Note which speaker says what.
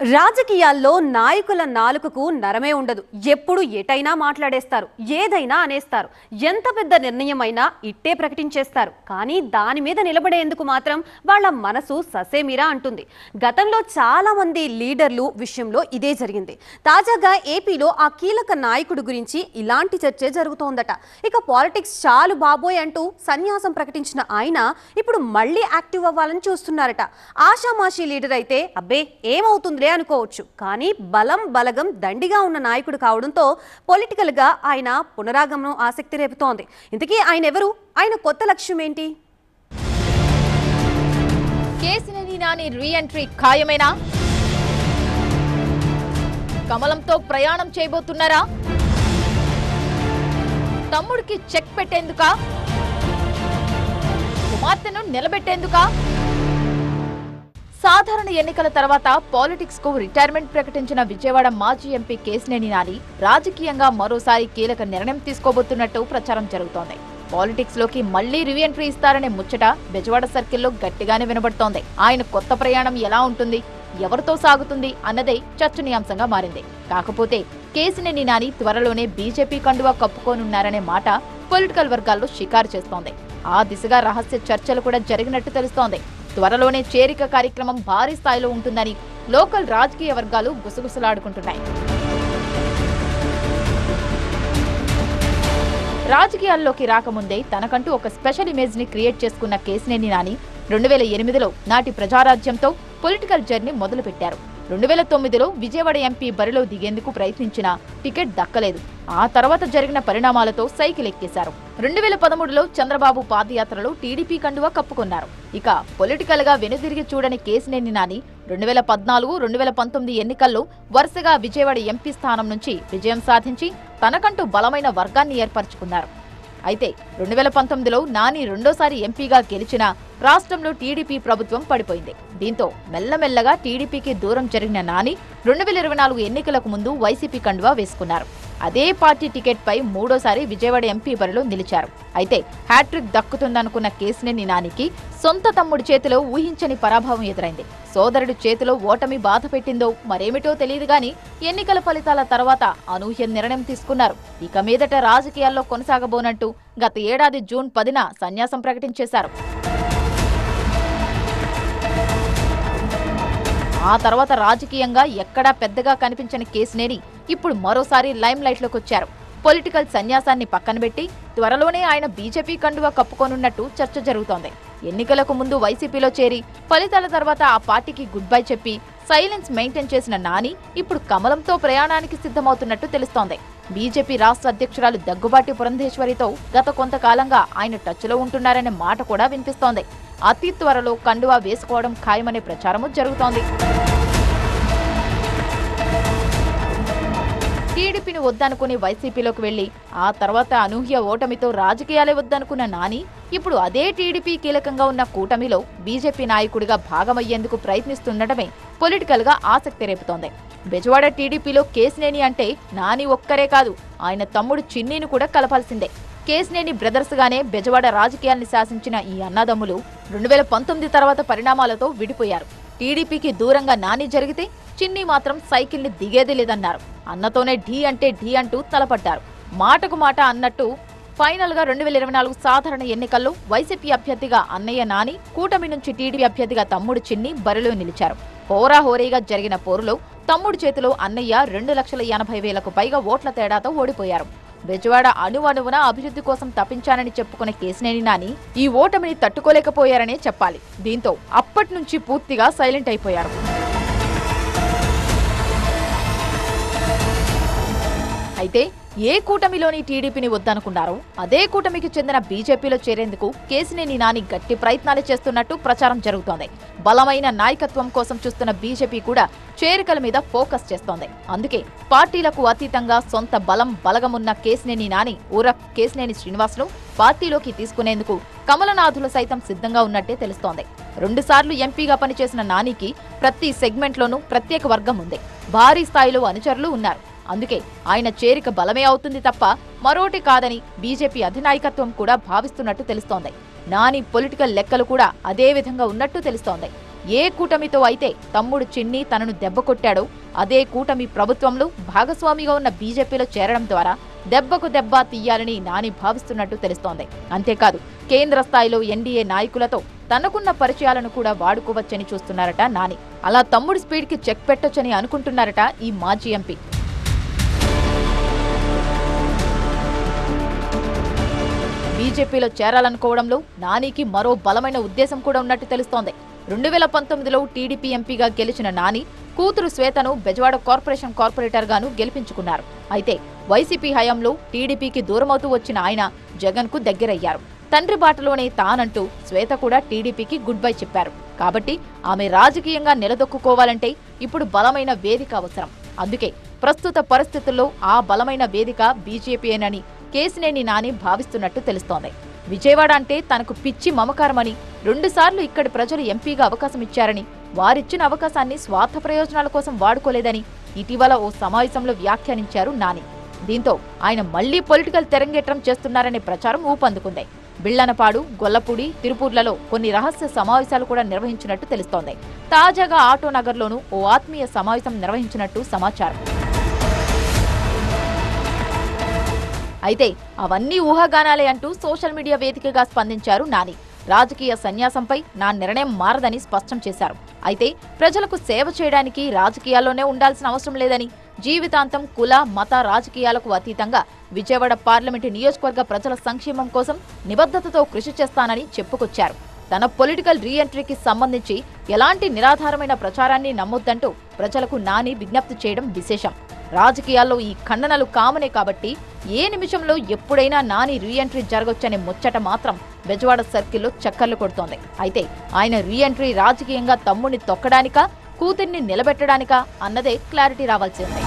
Speaker 1: రాజకీయాల్లో నాయకుల నాలుకకు నరమే ఉండదు. ఎప్పుడు ఎటైనా మాట్లాడేస్తారు ఏదైనా అనేస్తారు. ఎంత పెద్ద నిర్ణయమైనా ఇట్టే ప్రకటించేస్తారు. కానీ దాని మీద నిలబడేందుకు మాత్రం వాళ్ళ మనసు ససేమిరా అంటుంది. గతంలో చాలా మంది లీడర్లు విషయంలో ఇదే జరిగింది. తాజాగా ఏపీలో ఆ కీలక నాయకుడు గురించి ఇలాంటి చర్చే జరుగుతోందట. ఇక పాలిటిక్స్ చాలు బాబోయ్ అంటూ సన్యాసం ప్రకటించిన ఆయన ఇప్పుడు మళ్ళీ యాక్టివ్ అవ్వాలని చూస్తున్నారట. ఆషామాషి లీడర్ అయితే అబ్బే ఏమవుతుంది ఏమవుతుందిలే అనుకోవచ్చు. కానీ బలం బలగం దండిగా ఉన్న నాయకుడు కావడంతో పొలిటికల్గా ఆయన పునరాగమనం ఆసక్తి రేపుతోంది. ఇంతకీ ఆయన ఎవరు ఆయన కొత్త లక్ష్యం ఏంటి?
Speaker 2: కేసినేని నాని రీ ఎంట్రీ ఖాయమేనా? కమలంతో ప్రయాణం చేయబోతున్నారా? తమ్ముడికి చెక్ పెట్టేందుకా? కుమార్తెను నిలబెట్టేందుకా? సాధారణ ఎన్నికల తర్వాత పాలిటిక్స్కు రిటైర్మెంట్ ప్రకటించిన విజయవాడ మాజీ ఎంపీ కేసినేని నాని రాజకీయంగా మరోసారి కీలక నిర్ణయం తీసుకోబోతున్నట్టు ప్రచారం జరుగుతోంది. పాలిటిక్స్లోకి మళ్ళీ రీఎంట్రీ ఇస్తారనే ముచ్చట బెజవాడ సర్కిల్లో గట్టిగానే వినబడుతోంది. ఆయన కొత్త ప్రయాణం ఎలా ఉంటుంది ఎవరితో సాగుతుంది అన్నదే చర్చనీయాంశంగా మారింది. కాకపోతే కేసినేని నాని త్వరలోనే బీజేపీ కండువా కప్పుకోనున్నారనే మాట పొలిటికల్ వర్గాల్లో షికారు చేస్తోంది. ఆ దిశగా రహస్య చర్చలు కూడా జరిగినట్టు తెలుస్తోంది. త్వరలోనే చేరిక కార్యక్రమం భారీ స్థాయిలో ఉంటుందని లోకల్ రాజకీయ వర్గాలు గుసగుసలాడుకుంటున్నాయి. రాజకీయాల్లోకి రాకముందే తనకంటూ ఒక స్పెషల్ ఇమేజ్ని క్రియేట్ చేసుకున్న కేసినేని నాని రెండు వేల ఎనిమిదిలో నాటి ప్రజారాజ్యంతో పొలిటికల్ జర్నీ మొదలుపెట్టారు. రెండు వేల తొమ్మిదిలో విజయవాడ ఎంపీ బరిలో దిగేందుకు ప్రయత్నించినా టికెట్ దక్కలేదు. ఆ తర్వాత జరిగిన పరిణామాలతో సైకిల్ ఎక్కేశారు. రెండు వేల పదమూడులో చంద్రబాబు పాదయాత్రలో టీడీపీ కండువా కప్పుకున్నారు. ఇక పొలిటికల్గా వెనుదిరిగి చూడని కేసినేని నాని రెండు వేల పద్నాలుగు రెండు వేల పంతొమ్మిది ఎన్నికల్లో వరుసగా విజయవాడ ఎంపీ స్థానం నుంచి విజయం సాధించి తనకంటూ బలమైన వర్గాన్ని ఏర్పరచుకున్నారు. అయితే రెండు వేల పంతొమ్మిదిలో నాని రెండోసారి ఎంపీగా గెలిచిన రాష్ట్రంలో టీడీపీ ప్రభుత్వం పడిపోయింది. దీంతో మెల్లమెల్లగా టీడీపీకి దూరం జరిగిన నాని రెండు వేల ఇరవై నాలుగు ఎన్నికలకు ముందు వైసీపీ కండువా వేసుకున్నారు. అదే పార్టీ టికెట్పై మూడోసారి విజయవాడ ఎంపీ బరిలో నిలిచారు. అయితే హ్యాట్రిక్ దక్కుతుందనుకున్న కేసినేని నానికి సొంత తమ్ముడి చేతిలో ఊహించని పరాభవం ఎదురైంది. సోదరుడి చేతిలో ఓటమి బాధ పెట్టిందో మరేమిటో తెలియదు గాని ఎన్నికల ఫలితాల తర్వాత అనూహ్య నిర్ణయం తీసుకున్నారు. ఇక మీదట రాజకీయాల్లో కొనసాగబోనట్టు గత ఏడాది జూన్ పదిన సన్యాసం ప్రకటించేశారు. ఆ తర్వాత రాజకీయంగా ఎక్కడా పెద్దగా కనిపించని కేసినేని ఇప్పుడు మరోసారి లైమ్ లైట్లోకి వచ్చారు. పొలిటికల్ సన్యాసాన్ని పక్కన పెట్టి త్వరలోనే ఆయన బీజేపీ కండువా కప్పుకోనున్నట్టు చర్చ జరుగుతోంది. ఎన్నికలకు ముందు వైసీపీలో చేరి ఫలితాల తర్వాత ఆ పార్టీకి గుడ్ బై చెప్పి సైలెన్స్ మెయింటైన్ చేసిన నాని ఇప్పుడు కమలంతో ప్రయాణానికి సిద్ధమవుతున్నట్టు తెలుస్తోంది. బీజేపీ రాష్ట్ర అధ్యక్షురాలు దగ్గుబాటి పురంధేశ్వరితో గత కొంతకాలంగా ఆయన టచ్లో ఉంటున్నారనే మాట కూడా వినిపిస్తోంది. అతి త్వరలో కండువా వేసుకోవడం ఖాయమనే ప్రచారము జరుగుతోంది. టీడీపీని వద్దనుకుని వైసీపీలోకి వెళ్ళి ఆ తర్వాత అనూహ్య ఓటమితో రాజకీయాలే వద్దనుకున్న నాని ఇప్పుడు అదే టీడీపీ కీలకంగా ఉన్న కూటమిలో బీజేపీ నాయకుడిగా భాగమయ్యేందుకు ప్రయత్నిస్తుండటమే పొలిటికల్గా ఆసక్తి రేపుతోంది. బెజవాడ టీడీపీలో కేసినేని అంటే నాని ఒక్కరే కాదు ఆయన తమ్ముడు చిన్నీని కూడా కలపాల్సిందే. కేసినేని బ్రదర్స్ గానే బెజవాడ రాజకీయాల్ని శాసించిన ఈ అన్నదమ్ములు రెండు వేల పంతొమ్మిది తర్వాత పరిణామాలతో విడిపోయారు. టీడీపీకి దూరంగా నాని జరిగితే చిన్ని మాత్రం సైకిల్ని దిగేది లేదన్నారు. అన్నతోనే ఢీ అంటే ఢీ అంటూ తలపడ్డారు. మాటకు మాట అన్నట్టు ఫైనల్గా రెండు వేల ఇరవై నాలుగు సాధారణ ఎన్నికల్లో వైసీపీ అభ్యర్థిగా అన్నయ్య నాని కూటమి నుంచి టీడీపీ అభ్యర్థిగా తమ్ముడు చిన్ని బరిలో నిలిచారు. హోరాహోరీగా జరిగిన పోరులో తమ్ముడు చేతిలో అన్నయ్య రెండు లక్షల ఎనభై వేలకు పైగా ఓట్ల తేడాతో ఓడిపోయారు. బెజవాడ అణువణువున అభివృద్ధి కోసం తప్పించానని చెప్పుకున్న కేసినేని నాని ఈ ఓటమిని తట్టుకోలేకపోయారనే చెప్పాలి. దీంతో అప్పటి నుంచి పూర్తిగా సైలెంట్ అయిపోయారు. అయితే ఏ కూటమిలోని టీడీపీని వద్దనుకున్నారో? అదే కూటమికి చెందిన బీజేపీలో చేరేందుకు కేసినేని నాని గట్టి ప్రయత్నాలు చేస్తున్నట్టు ప్రచారం జరుగుతోంది. బలమైన నాయకత్వం కోసం చూస్తున్న బీజేపీ కూడా చేరికల మీద ఫోకస్ చేస్తోంది. అందుకే పార్టీలకు అతీతంగా సొంత బలం బలగమున్న కేసినేని నాని ఊరఫ్ కేసినేని శ్రీనివాస్ను పార్టీలోకి తీసుకునేందుకు కమలనాథులు సైతం సిద్ధంగా ఉన్నట్టే తెలుస్తోంది. రెండుసార్లు ఎంపీగా పనిచేసిన నానికి ప్రతి సెగ్మెంట్లోనూ ప్రత్యేక వర్గం ఉంది. భారీ స్థాయిలో అనుచరులు ఉన్నారు. అందుకే ఆయన చేరిక బలమే అవుతుంది తప్ప మరోటి కాదని బీజేపీ అధినాయకత్వం కూడా భావిస్తున్నట్టు తెలుస్తోంది. నాని పొలిటికల్ లెక్కలు కూడా అదే విధంగా ఉన్నట్టు తెలుస్తోంది. ఏ కూటమితో అయితే తమ్ముడు చిన్ని తనను దెబ్బ కొట్టాడో అదే కూటమి ప్రభుత్వంలో భాగస్వామిగా ఉన్న బీజేపీలో చేరడం ద్వారా దెబ్బకు దెబ్బ తీయాలని నాని భావిస్తున్నట్టు తెలుస్తోంది. అంతేకాదు కేంద్ర స్థాయిలో ఎన్డీఏ నాయకులతో తనకున్న పరిచయాలను కూడా వాడుకోవచ్చని చూస్తున్నారట నాని. అలా తమ్ముడి స్పీడ్కి చెక్ పెట్టొచ్చని అనుకుంటున్నారట ఈ మాజీ ఎంపీ. బీజేపీలో చేరాలనుకోవడంలో నానికి మరో బలమైన ఉద్దేశం కూడా ఉన్నట్టు తెలుస్తోంది. రెండు వేల పంతొమ్మిదిలో టీడీపీ ఎంపీగా గెలిచిన నాని కూతురు శ్వేతను బెజవాడ కార్పొరేషన్ కార్పొరేటర్ గాను గెలిపించుకున్నారు. అయితే వైసీపీ హయాంలో టీడీపీకి దూరమవుతూ వచ్చిన ఆయన జగన్కు దగ్గరయ్యారు. తండ్రి బాటలోనే తానంటూ శ్వేత కూడా టీడీపీకి గుడ్ బై చెప్పారు. కాబట్టి ఆమె రాజకీయంగా నిలదొక్కుకోవాలంటే ఇప్పుడు బలమైన వేదిక అవసరం. అందుకే ప్రస్తుత పరిస్థితుల్లో ఆ బలమైన వేదిక బీజేపీయేనని కేసినేని నాని భావిస్తున్నట్టు తెలుస్తోంది. విజయవాడ అంటే తనకు పిచ్చి మమకారమని రెండుసార్లు ఇక్కడి ప్రజలు ఎంపీగా అవకాశం ఇచ్చారని వారిచ్చిన అవకాశాన్ని స్వార్థ ప్రయోజనాల కోసం వాడుకోలేదని ఇటీవల ఓ సమావేశంలో వ్యాఖ్యానించారు నాని. దీంతో ఆయన మళ్ళీ పొలిటికల్ తెరంగేట్రం చేస్తున్నారనే ప్రచారం ఊపందుకుంది. బిళ్ళనపాడు గొల్లపూడి తిరుపూర్లలో కొన్ని రహస్య సమావేశాలు కూడా నిర్వహించినట్టు తెలుస్తోంది. తాజాగా ఆటో నగర్లోనూ ఓ ఆత్మీయ సమావేశం నిర్వహించినట్టు సమాచారం. అయితే అవన్నీ ఊహాగానాలే అంటూ సోషల్ మీడియా వేదికగా స్పందించారు నాని. రాజకీయ సన్యాసంపై నా నిర్ణయం మారదని స్పష్టం చేశారు. అయితే ప్రజలకు సేవ చేయడానికి రాజకీయాల్లోనే ఉండాల్సిన అవసరం లేదని జీవితాంతం కుల మత రాజకీయాలకు అతీతంగా విజయవాడ పార్లమెంటు నియోజకవర్గ ప్రజల సంక్షేమం కోసం నిబద్ధతతో కృషి చేస్తానని చెప్పుకొచ్చారు. తన పొలిటికల్ రీఎంట్రీకి సంబంధించి ఎలాంటి నిరాధారమైన ప్రచారాన్ని నమ్మొద్దంటూ ప్రజలకు నాని విజ్ఞప్తి చేయడం విశేషం. రాజకీయాల్లో ఈ ఖండనలు కామనే కాబట్టి ఏ నిమిషంలో ఎప్పుడైనా నాని రీఎంట్రీ జరగొచ్చనే ముచ్చట మాత్రం బెజవాడ సర్కిల్లో చక్కర్లు కొడుతోంది. అయితే ఆయన రీఎంట్రీ రాజకీయంగా తమ్ముడిని తొక్కడానికా కూతుర్ని నిలబెట్టడానికా అన్నదే క్లారిటీ రావాల్సి ఉంది